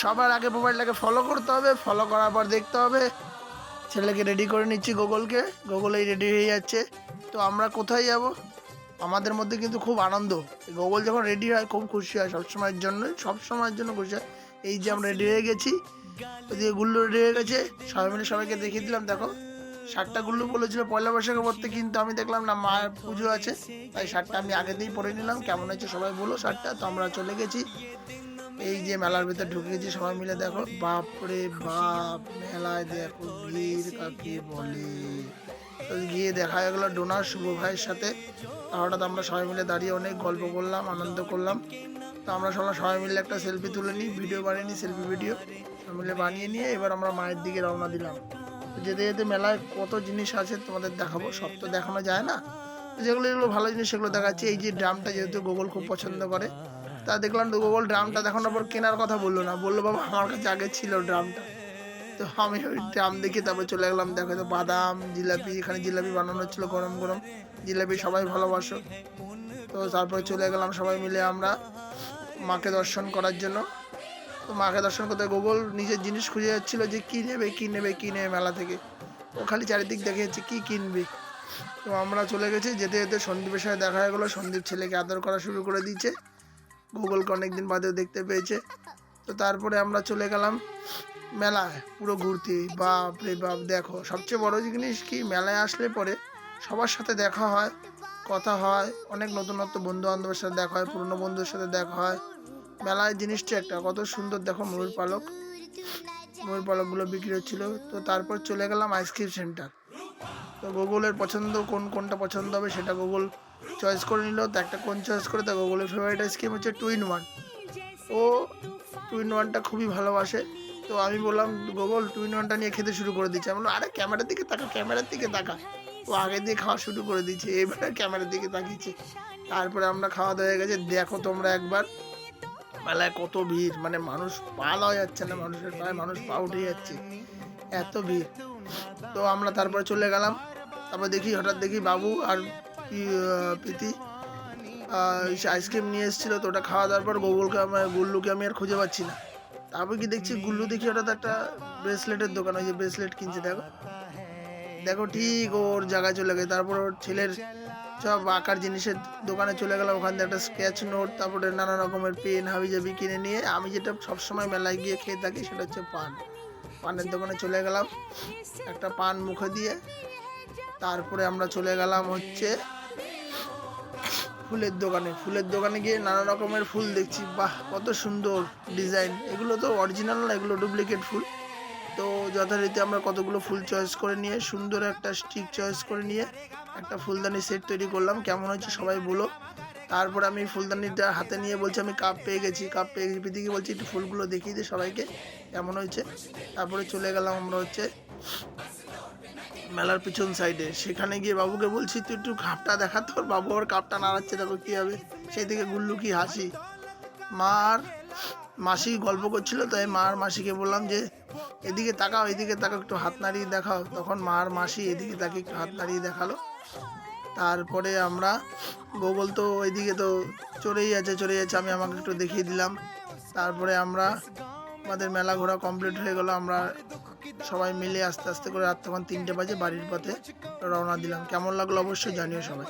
সবার আগে মোবাইলটাকে ফলো করতে হবে ফলো করার পর দেখতে হবে। ছেলেকে রেডি করে নিচ্ছি গুগলকে গুগলেই রেডি হয়ে যাচ্ছে। তো আমরা কোথায় যাব? আমাদের মধ্যে কিন্তু খুব আনন্দ। গুগল যখন রেডি হয়, খুব খুশি হয় সবসময়ের জন্যই, সবসময়ের জন্য খুশি হয়। এই যে আমরা রেডি হয়ে গেছি, ওদিকে গুল্লু রেডি হয়ে গেছে। সবাই মিলে সবাইকে দেখিয়ে দিলাম, দেখো। শার্টটা গুল্লু বলেছিল, পয়লা বৈশাখে পড়তে কিন্তু আমি দেখলাম না, মায়ের পুজো আছে। তাই শার্টটা আমি আগে দিয়েই পরে নিলাম। কেমন হয়েছে সবাই বলো শার্টটা। তো আমরা চলে গেছি। এই যে মেলার ভিতরে ঢুকে গেছি সবাই মিলে দেখো। বাপরে বাপ, মেলায় দেখো ভিড় কাকে বলে। গিয়ে দেখা গেলো ডোনার শুভ ভাইয়ের সাথে। হঠাৎ আমরা সবাই মিলে দাঁড়িয়ে অনেক গল্প করলাম, আনন্দ করলাম। তো আমরা সবাই সবাই মিলে একটা সেলফি তুলে নিই ভিডিও বানিয়ে নিই সেলফি ভিডিও সবাই মিলে বানিয়ে নিয়ে এবার আমরা মায়ের দিকে রওনা দিলাম। যেতে যেতে মেলায় কত জিনিস আছে তোমাদের দেখাবো, সব তো দেখানো যায় না। যেগুলো যেগুলো ভালো জিনিস সেগুলো দেখাচ্ছি। এই যে ড্রামটা যেহেতু গুগল খুব পছন্দ করে তা দেখলাম গুগল ড্রামটা দেখানোর পর কেনার কথা বলল না। বলল, বাবা, আমার কাছে আগে ছিল ড্রামটা। তো আমি ওই ড্রাম দেখে তারপর চলে গেলাম। দেখো তো বাদাম, জিলাপি, এখানে জিলাপি বানানো হচ্ছিল গরম গরম। জিলাপি সবাই ভালোবাসো। তো তারপরে চলে গেলাম সবাই মিলে আমরা মাকে দর্শন করার জন্য। তো মাকে দর্শন করতে গুগল নিজের জিনিস খুঁজে যাচ্ছিল যে কী নেবে কী নেবে কী নেবে মেলা থেকে। ও খালি চারিদিক দেখে যাচ্ছে, কী কিনবে? তো আমরা চলে গেছি। যেতে যেতে সন্দীপের সাথে দেখা হয়ে গেলো। সন্দীপ ছেলেকে আদর করা শুরু করে দিয়েছে। গুগলকে অনেকদিন বাদেও দেখতে পেয়েছে। তো তারপরে আমরা চলে গেলাম মেলায়, পুরো ঘুরতে। বাপ রে বাপ, দেখো, সবচেয়ে বড় জিনিস কি, মেলায় আসলে পরে সবার সাথে দেখা হয়, কথা হয়, অনেক নতুন নতুন বন্ধু বান্ধবের সাথে দেখা হয়, পুরনো বন্ধুর সাথে দেখা হয়। মেলায় জিনিসটা একটা, কত সুন্দর, দেখো, ময়ূর পালক। ময়ূর পালকগুলো বিক্রি হচ্ছিল। তো তারপর চলে গেলাম আইসক্রিম সেন্টার তো গুগলের পছন্দ, কোন কোনটা পছন্দ হবে সেটা গুগল চয়েস করে নিল, তো একটা কোন চয়েস করে? তা গুগলের ফেভারিট আইসক্রিম হচ্ছে টুইন ওয়ান ও টুইন ওয়ানটা খুবই ভালোবাসে। তো আমি বললাম, গুগল টুইন ওয়ানটা নিয়ে খেতে শুরু করে দিচ্ছে। আমি বললাম, আরে ক্যামেরার দিকে তাকা ক্যামেরার দিকে তাকা। ও আগে দিয়ে খাওয়া শুরু করে দিচ্ছে, এবারে ক্যামেরার দিকে তাকিয়েছে। তারপরে আমরা খাওয়া দাওয়া হয়ে গেছে, দেখো তোমরা একবার। মেলায় কত ভিড় মানে মানুষ পা লওয়া যাচ্ছে না, মানুষের পায়ে মানুষ পা উঠে যাচ্ছে। এত ভিড়। তো আমরা তারপরে চলে গেলাম। তারপর দেখি, হঠাৎ দেখি বাবু আর প্রীতি? আইসক্রিম নিয়ে এসেছিল তো ওটা খাওয়া দাওয়ার পর গোগুলকে আমার গুল্লুকে আমি আর খুঁজে পাচ্ছি না। তারপর কি দেখছি, গুল্লু দেখি হঠাৎ একটা ব্রেসলেটের দোকান, ওই যে ব্রেসলেট কিনছে, দেখো। দেখো ঠিক ওর জায়গায় চলে গেছে। তারপর ওর ছেলের সব আঁকার জিনিসের দোকানে চলে গেলাম। ওখান থেকে একটা স্কেচ নোট তারপরে নানা রকমের পেন হাবিজাবি কিনে নিয়ে আমি যেটা সবসময় মেলায় গিয়ে খেয়ে থাকি সেটা হচ্ছে পান। পানের দোকানে চলে গেলাম। একটা পান মুখে দিয়ে। তারপরে আমরা চলে গেলাম হচ্ছে ফুলের দোকানে। ফুলের দোকানে গিয়ে নানা রকমের ফুল দেখছি। বাহ, কত সুন্দর ডিজাইন। এগুলো তো অরিজিনাল না, এগুলো ডুপ্লিকেট ফুল। তো যথারীতি আমরা কতগুলো ফুল চয়েস করে নিয়ে, সুন্দর একটা স্টিক চয়েস করে নিয়ে একটা ফুলদানি সেট তৈরি করলাম। কেমন হচ্ছে সবাই বলো। তারপর আমি ফুলদানিটা হাতে নিয়ে বলছি, আমি কাপ পেয়ে গেছি। কাপ পেয়ে গেছি, প্রীতিকে বলছি, একটু ফুলগুলো দেখিয়ে দিই সবাইকে, কেমন হয়েছে? তারপরে চলে গেলাম আমরা হচ্ছে মেলার পিছন সাইডে। সেখানে গিয়ে বাবুকে বলছি, তুই একটু কাপটা দেখা তোর, বাবু আবার কাপটা নাড়াচ্ছে, দেখো কী হবে। সেই থেকে গুল্লু কি হাসি। মার মাসি গল্প করছিল, তাই মার মাসিকে বললাম যে, এদিকে তাকাও এদিকে তাকাও, একটু হাত নাড়িয়ে দেখাও। তখন মার মাসি এদিকে তাকে একটু হাত নাড়িয়ে দেখাল। তারপরে আমরা, গোগল তো ওইদিকে তো চড়েই আছে চড়ে যাচ্ছে আমি আমাকে একটু দেখিয়ে দিলাম। তারপরে আমরা, আমাদের মেলা ঘোরা কমপ্লিট হয়ে গেলো, আমরা সবাই মিলে আস্তে আস্তে করে রাত তখন তিনটে বাজে বাড়ির পথে রওনা দিলাম। কেমন লাগল অবশ্যই জানিও সবাই।